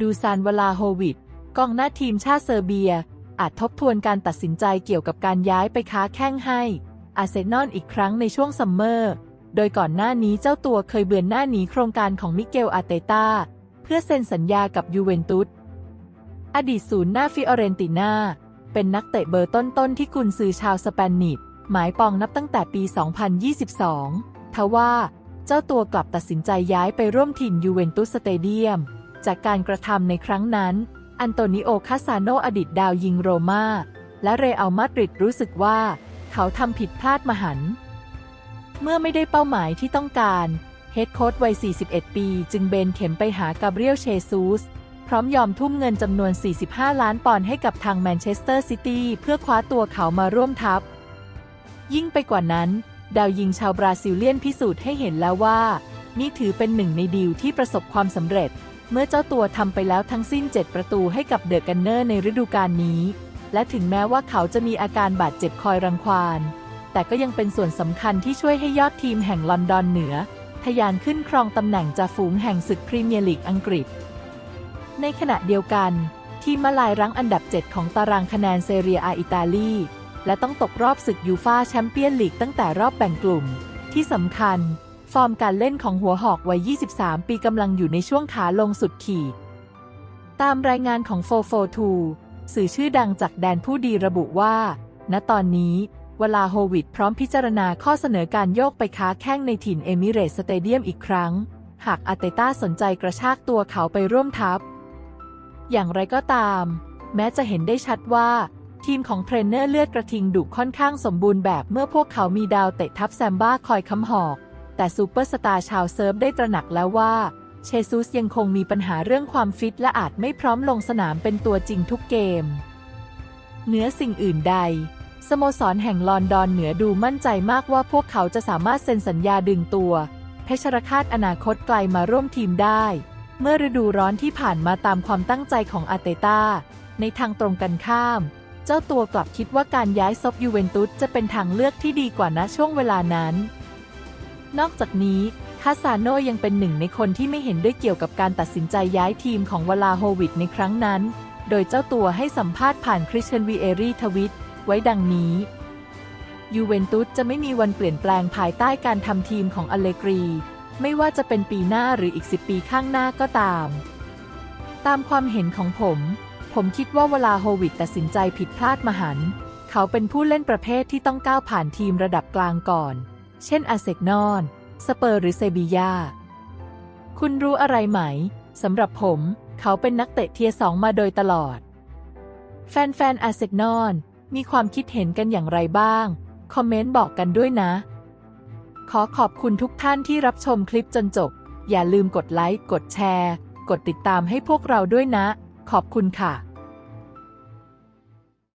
ดูซานวลาโฮวิดกองหน้าทีมชาติเซอร์เบีย อาจทบทวนการตัดสินใจเกี่ยวกับการย้ายไปค้าแข้งให้อาร์เซนอลอีกครั้งในช่วงซัมเมอร์ โดยก่อนหน้านี้เจ้าตัวเคยเบือนหน้าหนีโครงการของมิเกลอาเตตาเพื่อเซ็นสัญญากับยูเวนตุส อดีตศูนย์หน้าฟิออเรนติน่า เป็นนักเตะเบอร์ต้นๆที่กุนซือชาวสเปนิชหมายปองนับตั้งแต่ปี 2022 ทว่าเจ้าตัวกลับตัดสินใจย้ายไปร่วมทีมยูเวนตุสสเตเดียม จากการกระทำในครั้งนั้น อันโตนิโอ คาซาโนอดีตดาวยิงโรมาและเรอัลมาดริดรู้สึกว่า เขาทำผิดพลาดมหัน เมื่อไม่ได้เป้าหมายที่ต้องการเฮดโค้ชวัย 41 ปี จึงเบนเข็มไปหากาเบรียลเชซูส พร้อมยอมทุ่มเงินจำนวน 45 ล้านปอนด์ให้กับทางแมนเชสเตอร์ซิตี้เพื่อคว้าตัวเขามาร่วมทัพ ยิ่งไปกว่านั้น ดาวยิงชาวบราซิลเลียนพิสูจน์ให้เห็นแล้วว่า นี่ถือเป็นหนึ่งในดีลที่ประสบความสำเร็จ เมื่อเจ้าตัวทำไปแล้วทั้งสิ้น 7 ประตูให้กับเดอะกันเนอร์ในฤดูกาลนี้ และถึงแม้ว่าเขาจะมีอาการบาดเจ็บคอยรังควาน แต่ก็ยังเป็นส่วนสำคัญที่ช่วยให้ยอดทีมแห่งลอนดอนเหนือทะยานขึ้นครองตำแหน่งจ่าฝูงแห่งศึกพรีเมียร์ลีกอังกฤษ ในขณะเดียวกัน ทีมมาลายรั้งอันดับ 7 ของตารางคะแนนเซเรียอาอิตาลี และต้องตกรอบศึกยูฟาแชมเปี้ยนลีกตั้งแต่รอบแบ่งกลุ่ม ที่สำคัญ ฟอร์มการเล่นของหัวหอกวัย 23 ปีกำลังอยู่ในช่วงขาลงสุดขีด ตามรายงานของ 442 สื่อชื่อดังจากแดนผู้ดีระบุว่า ณ ตอนนี้เวลาโฮวิดพร้อมพิจารณาข้อเสนอการโยกไปค้าแข้งในถิ่นเอมิเรตสเตเดียมอีกครั้ง หากอาเตต้าสนใจกระชากตัวเขาไปร่วมทัพ อย่างไรก็ตาม แม้จะเห็นได้ชัดว่า ทีมของเทรนเนอร์เลือดกระทิงดุค่อนข้างสมบูรณ์แบบเมื่อพวกเขามีดาวเตะทัพแซมบ้าคอยค้ำหอก แต่ซูเปอร์สตาร์ชาวเซิร์ฟได้ตระหนักแล้วว่า เชซุสยังคงมีปัญหาเรื่องความฟิตและอาจไม่พร้อมลงสนามเป็นตัวจริงทุกเกม เหนือสิ่งอื่นใด สโมสรแห่งลอนดอนเหนือดูมั่นใจมากว่าพวกเขาจะสามารถเซ็นสัญญาดึงตัว เพชรคาตอนาคตไกลมาร่วมทีมได้ เมื่อฤดูร้อนที่ผ่านมาตามความตั้งใจของอาเตต้าในทางตรงกันข้าม เจ้าตัวกลับคิดว่าการย้ายซบยูเวนตุสจะเป็นทางเลือกที่ดีกว่าณช่วงเวลานั้น นอกจากนี้คาซาโนยังเป็นหนึ่งในคนที่ไม่เห็นด้วยเกี่ยวกับการตัดสินใจย้ายทีมของวลาโฮวิดในครั้งนั้น โดยเจ้าตัวให้สัมภาษณ์ผ่านคริสเชนวีเอรีทวิตไว้ดังนี้ยูเวนตุสจะไม่มีวันเปลี่ยนแปลงภายใต้การทำทีมของอเลกรี ไม่ว่าจะเป็นปีหน้าหรืออีก 10 ปีข้างหน้าก็ตาม ตามความเห็นของผม ผมคิดว่าเวลาโฮวิดตัดสินใจผิดพลาดมหัน เขาเป็นผู้เล่นประเภทที่ต้องก้าวผ่านทีมระดับกลางก่อน เช่นอาเซกนอน สเปอร์หรือเซบียา คุณรู้อะไรไหม สำหรับผม เขาเป็นนักเตะเทียสองมาโดยตลอด แฟนๆอาเซกนอน มีความคิดเห็นกันอย่างไรบ้าง คอมเมนต์บอกกันด้วยนะ ขอขอบคุณทุกท่านที่รับชมคลิปจนจบ อย่าลืมกดไลค์ กดแชร์ กดติดตามให้พวกเราด้วยนะ ขอบคุณค่ะ